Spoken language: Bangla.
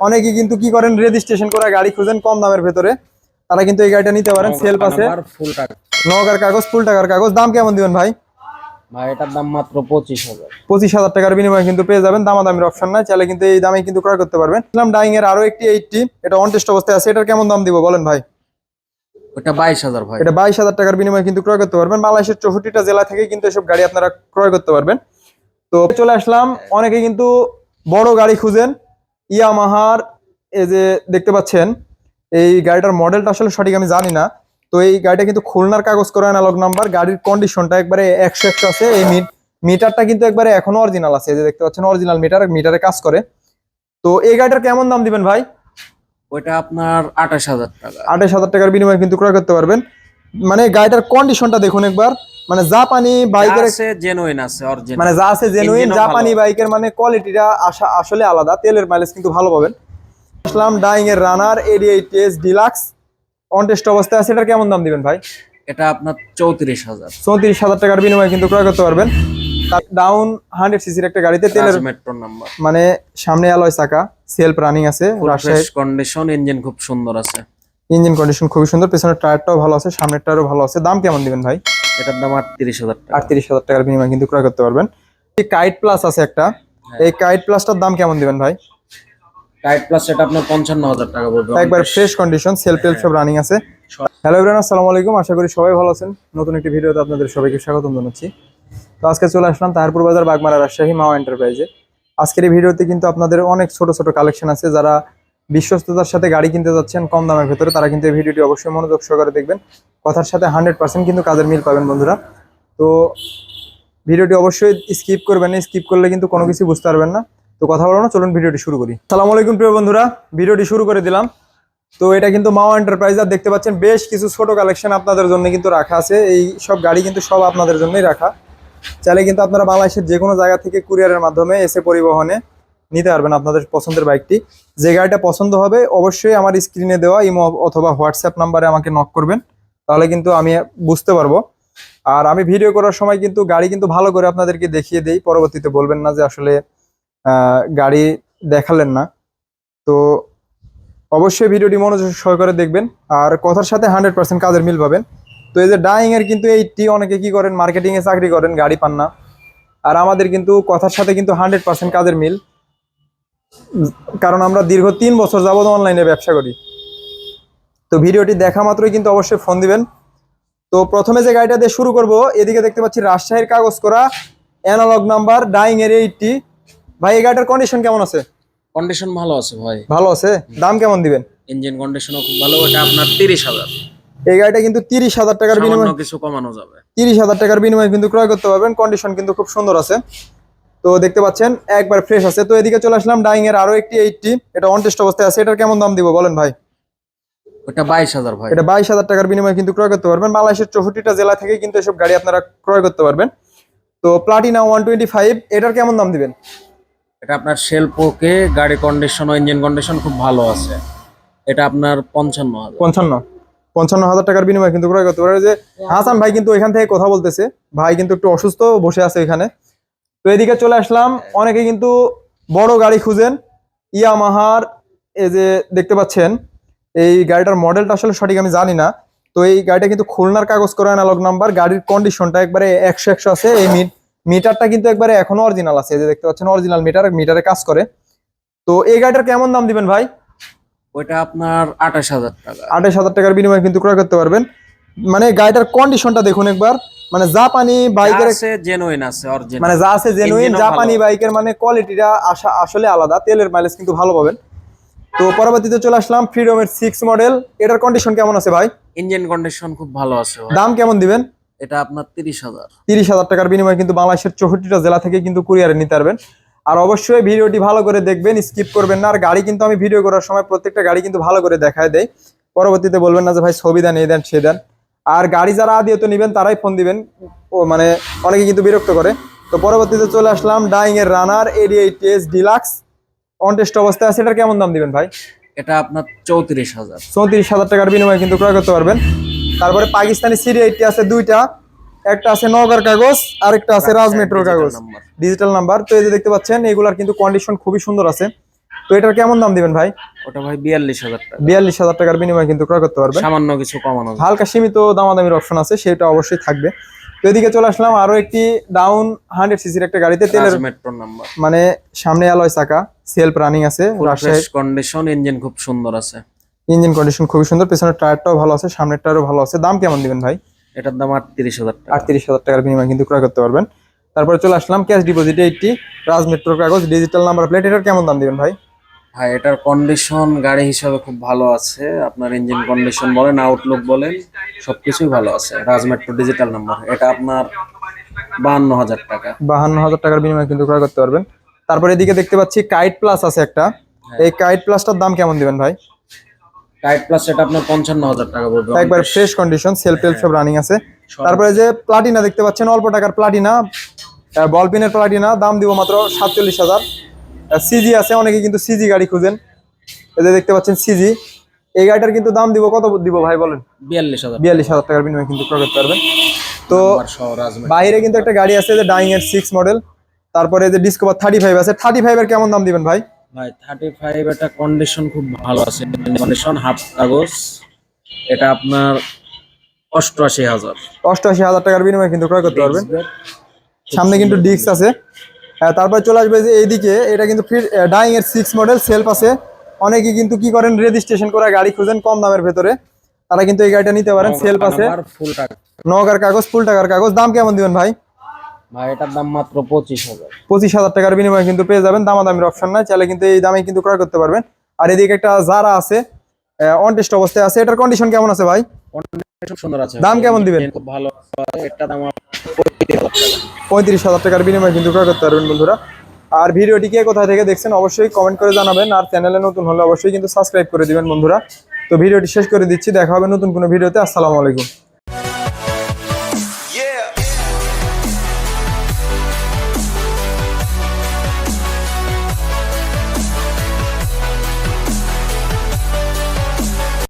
অনেকে কিন্তু কি করেন রেজিস্ট্রেশন করে গাড়ি খুঁজেন কম দামের ভেতরে। তারা কিন্তু এই গাড়িটা নিতে পারেন আছে। ফুল নগার কাগজ ফুল টাকার কাগজ। দাম কেমন দিবেন ভাই? ভাই এটার দাম মাত্র পঁচিশ হাজার। পঁচিশ হাজার টাকার বিনিময়ে কিন্তু পেয়ে যাবেন দামাদামির অপশন নাই। চাইলে কিন্তু এই দামে কিন্তু ক্রয় করতে পারবেন। ইসলাম ডাইং এর আরও একটি এইটটি এটা অন টেস্ট অবস্থায় আছে। এটার কেমন দাম দিব বলেন ভাই? ওটা বাইশ হাজার ভাই। এটা বাইশ হাজার টাকার বিনিময়ে কিন্তু ক্রয় করতে পারবেন। বাংলাদেশের চৌষট্টিটা জেলা থেকে কিন্তু এসব গাড়ি আপনারা ক্রয় করতে পারবেন। তো চলে আসলাম। অনেকে কিন্তু বড় গাড়ি খুঁজেন ইয়ামাহার এই যে দেখতে পাচ্ছেন এই গাড়িটার মডেলটা আসলে সঠিক আমি জানি না। তো এই গাড়িটা কিন্তু খুলনার কাগজ করা অ্যানালগ নাম্বার গাড়ির কন্ডিশনটা একবারে একশো একশো আছে এই মিট মিটারটা কিন্তু একবারে এখনও অরিজিনাল আছে যে দেখতে পাচ্ছেন অরিজিনাল মিটার মিটারে কাজ করে। তো এই গাড়িটার কেমন দাম দিবেন ভাই? ওইটা আপনার আঠাশ হাজার টাকা। আঠাশ হাজার টাকার বিনিময়ে কিন্তু ক্রয় করতে পারবেন। মানে গাড়িটার কন্ডিশনটা দেখুন একবার। মানে জাপানি বাইকের আছে জেনুইন আছে অরিজিনাল মানে যা আছে জেনুইন জাপানি বাইকের মানে কোয়ালিটিটা আসা আসলে আলাদা। তেলের মাইলেজ কিন্তু ভালো পাবেন। আসলাম ডাইং এর Runner AD eighty S deluxe on test অবস্থায় আছে এটার কেমন দাম দিবেন ভাই? এটা আপনার চৌত্রিশ হাজার। চৌত্রিশ হাজার টাকার বিনিময়ে কিন্তু ক্রয় করতে পারবেন। ডাউন হান্ড্রেড সিসির একটা গাড়িতে তেলের মেট্রো নাম্বার মানে সামনে অ্যালয় চাকা সেলফ রানিং আছে রাজশাহী কন্ডিশন ইঞ্জিন খুব সুন্দর আছে। ইঞ্জিন কন্ডিশন খুবই সুন্দর পেছনের টায়ারটাও ভালো আছে সামনের টায়ারও ভালো আছে। দাম কেমন দিবেন ভাই? এটার দাম আটত্রিশ হাজার টাকা। আটত্রিশ হাজার টাকার বিনিময়ে কিন্তু ক্রয় করতে পারবেন। এই কাইট প্লাস আছে একটা। এই কাইট প্লাসটার দাম কেমন দিবেন ভাই? টাইট প্লাস আপনার পঞ্চান্ন হাজার টাকা পড়বে। একবার ফ্রেশ কন্ডিশন সেলফ টেলফ সব রানিং আছে। হ্যালো এভরিওয়ান আসসালামু আলাইকুম। আশা করি সবাই ভালো আছেন। নতুন একটি ভিডিওতে আপনাদের সবাইকে স্বাগতম জানাচ্ছি। তো আজকে চলে আসলাম তাহারপুর বাজার বাগমারা রাজশাহী মাও এন্টারপ্রাইজে আজকের এই ভিডিওতে কিন্তু আপনাদের অনেক ছোট ছোট কালেকশন আছে। যারা বিশ্বস্ততার সাথে গাড়ি কিনতে যাচ্ছেন কম দামের ভেতরে, তারা কিন্তু এই ভিডিওটি অবশ্যই মনোযোগ সহকারে দেখবেন। কথার সাথে হান্ড্রেড পার্সেন্ট কিন্তু কাজের মিল পাবেন বন্ধুরা। তো ভিডিওটি অবশ্যই স্কিপ করবেন না, স্কিপ করলে কিন্তু কোনো কিছু বুঝতে পারবেন না। তো কথা বলো না, চলুন ভিডিওটি শুরু করি। সালাম আলাইকুম প্রিয় বন্ধুরা, ভিডিওটি শুরু করে দিলাম। তো এটা কিন্তু মাও এন্টারপ্রাইজ, আর দেখতে পাচ্ছেন বেশ কিছু ছোট কালেকশন আপনাদের জন্য কিন্তু রাখা আছে। এই সব গাড়ি কিন্তু সব আপনাদের জন্যই রাখা। চাইলে কিন্তু আপনারা বাংলাদেশের যে কোনো জায়গা থেকে কুরিয়ারের মাধ্যমে এসে পরিবহনে নিতে পারবেন আপনাদের পছন্দের বাইকটি। যে গাড়িটা পছন্দ হবে, অবশ্যই আমার স্ক্রিনে দেওয়া ইমো অথবা হোয়াটসঅ্যাপ নাম্বারে আমাকে নক করবেন, তাহলে কিন্তু আমি বুঝতে পারব। আর আমি ভিডিও করার সময় কিন্তু গাড়ি কিন্তু ভালো করে আপনাদেরকে দেখিয়ে দেই, পরবর্তীতে বলবেন না যে আসলে গাড়ি দেখালেন না। তো অবশ্যই ভিডিওটি মনোযোগ সহকারে দেখবেন, আর কথার সাথে হান্ড্রেড পার্সেন্ট কাজের মিল পাবেন। তো এই যে ডাইং এর কিন্তু এইটি অনেকে কি করেন মার্কেটিং এ চাকরি করেন, গাড়ি পান না। আর আমাদের কিন্তু কথার সাথে কিন্তু হান্ড্রেড পার্সেন্ট কাজের মিল। কারণ আমরা দীর্ঘ তিন বছর যাবত অনলাইনে ব্যবসা করি। তো ভিডিওটি দেখা মাত্রই কিন্তু অবশ্যই ফোন দিবেন। তো প্রথমে যে গাড়িটা দিয়ে শুরু করব এদিকে দেখতে পাচ্ছি রাজশাহীর কাগজ করা অ্যানালগ নাম্বার ডাইং এর এইটটি ভাই এই গাড়িটার কন্ডিশন কেমন আছে? কন্ডিশন ভালো আছে ভাই। ভালো আছে? দাম কেমন দিবেন? ইঞ্জিন কন্ডিশনও খুব ভালো ওটা আপনার তিরিশ হাজার। এই গাড়িটা কিন্তু তিরিশ হাজার টাকার বিনিময়ে কিছু কমানো যাবে। তিরিশ হাজার টাকার বিনিময়ে কিন্তু ক্রয় করতে পারবেন। কন্ডিশন কিন্তু খুব সুন্দর আছে। তো দেখতে পাচ্ছেন একবার ফ্রেশ আছে। তো এদিকে চলে আসলাম ডাইং এর আরও একটি এইটটি এটা অন টেস্ট অবস্থায় আছে এটার কেমন দাম দিব বলেন ভাই? ওটা বাইশ হাজার ভাই। এটা বাইশ হাজার টাকার বিনিময়ে কিন্তু ক্রয় করতে পারবেন। বাংলাদেশের চৌষট্টিটা জেলা থেকে কিন্তু এসব গাড়ি আপনারা ক্রয় করতে পারবেন। তো প্লাটিনা ওয়ান টোয়েন্টি ফাইভ এটার কেমন দাম দিবেন? এটা আপনার শেলপোকে গাড়ি কন্ডিশন ও ইঞ্জিন কন্ডিশন খুব ভালো আছে। এটা আপনার পঞ্চান্ন হাজার। পঞ্চান্ন। পঞ্চান্ন হাজার টাকার বিনিময়ে কিন্তু ক্রয় করতে পারবে যে হাসান ভাই কিন্তু এখান থেকে কথা বলতেছে। ভাই কিন্তু একটু অসুস্থ বসে আছে এখানে। তো এদিকে চলে আসলাম। অনেকে কিন্তু বড় গাড়ি খুঁজেন। ইয়ামাহার এই যে দেখতে পাচ্ছেন এই গাড়িটার মডেলটা আসলে সঠিক আমি জানি না। তো এই গাড়িটা কিন্তু খুলনার কাগজ করা অ্যানালগ নাম্বার গাড়ির কন্ডিশনটা একবারে একশো একশো আছে। এই মিট মিটারটা কিন্তু একবারে এখনও অরিজিনাল আছে। যে দেখতে পাচ্ছেন অরিজিনাল মিটার মিটারে কাজ করে। তো এই গাড়িটার কেমন দাম দিবেন ভাই? ওইটা আপনার আঠাশ হাজার টাকা। আঠাশ হাজার টাকার বিনিময়ে কিন্তু ক্রয় করতে পারবেন। মানে গাড়িটার কন্ডিশনটা দেখুন একবার। মানে জাপানি বাইকের আছে জেনুইন আছে অরিজিনাল মানে যা আছে জেনুইন জাপানি বাইকের মানে কোয়ালিটিটা আসা আসলে আলাদা। তেলের মাইলেজ কিন্তু ভালো পাবেন। তো পরবর্তীতে চলে আসলাম ফ্রিডমের সিক্স মডেল এটার কন্ডিশন কেমন আছে ভাই? ইঞ্জিন কন্ডিশন খুব ভালো আছে দাম কেমন দিবেন? এটা আপনার তিরিশ হাজার। তিরিশ হাজার টাকার বিনিময়ে কিন্তু বাংলাদেশের চৌষট্টিটা জেলা থেকে কিন্তু কুরিয়ারে নিতে পারবেন। আর অবশ্যই ভিডিওটি ভালো করে দেখবেন স্কিপ করবেন না। আর গাড়ি কিন্তু আমি ভিডিও করার সময় প্রত্যেকটা গাড়ি কিন্তু ভালো করে দেখায় দেয় পরবর্তীতে বলবেন না যে ভাই ছবি দেন এই দেন সে দেন। আর গাড়ি যারা আদিও তো নেবেন তারাই ফোন দিবেন। ও মানে অনেকে কিন্তু বিরক্ত করে। তো পরবর্তীতে চলে আসলাম ডাইং এর Runner AD eighty S deluxe on test অবস্থায় আছে। এটার কেমন দাম দিবেন ভাই? এটা আপনার চৌত্রিশ হাজার। চৌত্রিশ হাজার টাকার বিনিময়ে কিন্তু ক্রয় করতে পারবেন। তারপরে পাকিস্তানি সিরি এইটটি আছে দুইটা। একটা আছে নগর কাগজ আরেকটা আছে রাজ মেট্রোর কাগজ। ডিজিটাল নাম্বার তো এই যে দেখতে পাচ্ছেন এগুলার কিন্তু কন্ডিশন খুবই সুন্দর আছে। তো এটার কেমন দাম দিবেন ভাই? ওটা ভাই বিয়াল্লিশ হাজার টাকা। বিয়াল্লিশ হাজার টাকার বিনিময়ে কিন্তু ক্রয় করতে পারবেন সামান্য কিছু কমানো। হালকা সীমিত দামাদামির অপশন আছে সেটা অবশ্যই থাকবে। তো এদিকে চলে আসলাম আরও একটি ডাউন হান্ড্রেড সিসির একটা গাড়িতে তেলের মেট্রো নাম্বার মানে সামনে অ্যালয় চাকা সেলফ রানিং আছে রাজশাহী কন্ডিশন ইঞ্জিন খুব সুন্দর আছে। ইঞ্জিন কন্ডিশন খুবই সুন্দর পেছনের টায়ারটাও ভালো আছে সামনের টায়ারও ভালো আছে। দাম কেমন দিবেন ভাই? এটার দাম আটত্রিশ হাজার টাকা। আটত্রিশ হাজার টাকার বিনিময়ে কিন্তু ক্রয় করতে পারবেন। তারপরে চলে আসলাম ক্যাশ ডিপোজিটে একটি রাজ মেট্রোর কাগজ ডিজিটাল নাম্বার প্লেট এটার কেমন দাম দিবেন ভাই? ভাই এটার কন্ডিশন গাড়ি হিসাবে খুব ভালো আছে। আপনার ইঞ্জিন কন্ডিশন বলেন আউটলুক বলেন সবকিছুই ভালো আছে। রাজ মেট্রো ডিজিটাল নাম্বার এটা আপনার বাহান্ন হাজার টাকা। বাহান্ন হাজার টাকার বিনিময়ে কিন্তু ক্রয় করতে পারবেন। তারপরে এদিকে দেখতে পাচ্ছি কাইট প্লাস আছে একটা। এই কাইট প্লাসটার দাম কেমন দিবেন ভাই? টাইট প্লাস এটা আপনার পঞ্চান্ন হাজার টাকা পড়বে। একবার ফ্রেশ কন্ডিশন সেলফ টেলফ সব রানিং আছে। তারপরে যে প্লাটিনা দেখতে পাচ্ছেন অল্প টাকার প্লাটিনা বল পিনের প্লাটিনা দাম দিব মাত্র সাতচল্লিশ হাজার। সিজি আছে অনেকে কিন্তু সিজি গাড়ি খুঁজেন। এই যে দেখতে পাচ্ছেন সিজি এই গাড়িটার কিন্তু দাম দিব কত দিব ভাই বলেন? বিয়াল্লিশ হাজার। বিয়াল্লিশ হাজার টাকার বিনিময়ে কিন্তু ক্রয় করতে পারবেন তো বাইরে কিন্তু একটা গাড়ি আছে যে ডাইং এর সিক্স মডেল তারপরে যে ডিসকভার থার্টি ফাইভ আছে। থার্টি ফাইভ এর কেমন দাম দিবেন ভাই? ভাই থার্টি ফাইভ এটা কন্ডিশন খুব ভালো আছে। কন্ডিশন হাফ কাগজ। এটা আপনার অষ্টআশি হাজার। অষ্টআশি হাজার টাকার বিনিময়ে কিন্তু ক্রয় করতে পারবেন। সামনে কিন্তু ডিস্ক আছে। তারপর চলে আসবে যে এইদিকে এটা কিন্তু ডাইং এর সিক্স মডেল সেলফ আছে। অনেকে কিন্তু কি করেন রেজিস্ট্রেশন করে গাড়ি খুঁজেন কম দামের ভেতরে। তারা কিন্তু এই গাড়িটা নিতে পারেন সেলফ আছে। নগার কাগজ ফুল টাকার কাগজ। দাম কেমন দিবেন ভাই? ভাই এটার দাম মাত্র পঁচিশ হাজার। পঁচিশ হাজার টাকার বিনিময়ে কিন্তু পেয়ে যাবেন দামাদামির অপশন নাই। চাইলে কিন্তু এই দামে কিন্তু ক্রয় করতে পারবেন। আর এদিকে একটা যারা আছে অবস্থায় আছে। এটার কন্ডিশন কেমন আছে ভাই? সুন্দর দাম কেমন দিবেন? ভালো এটা দাম পঁয়ত্রিশ হাজার টাকার বিনিময়ে কিন্তু ক্রয় করতে পারবেন বন্ধুরা। আর ভিডিওটি কে কোথা থেকে দেখছেন অবশ্যই কমেন্ট করে জানাবেন। আর চ্যানেলে নতুন হলে অবশ্যই কিন্তু সাবস্ক্রাইব করে দিবেন বন্ধুরা। তো ভিডিওটি শেষ করে দিচ্ছি। দেখা হবে নতুন কোনো ভিডিওতে। আসসালামু আলাইকুম।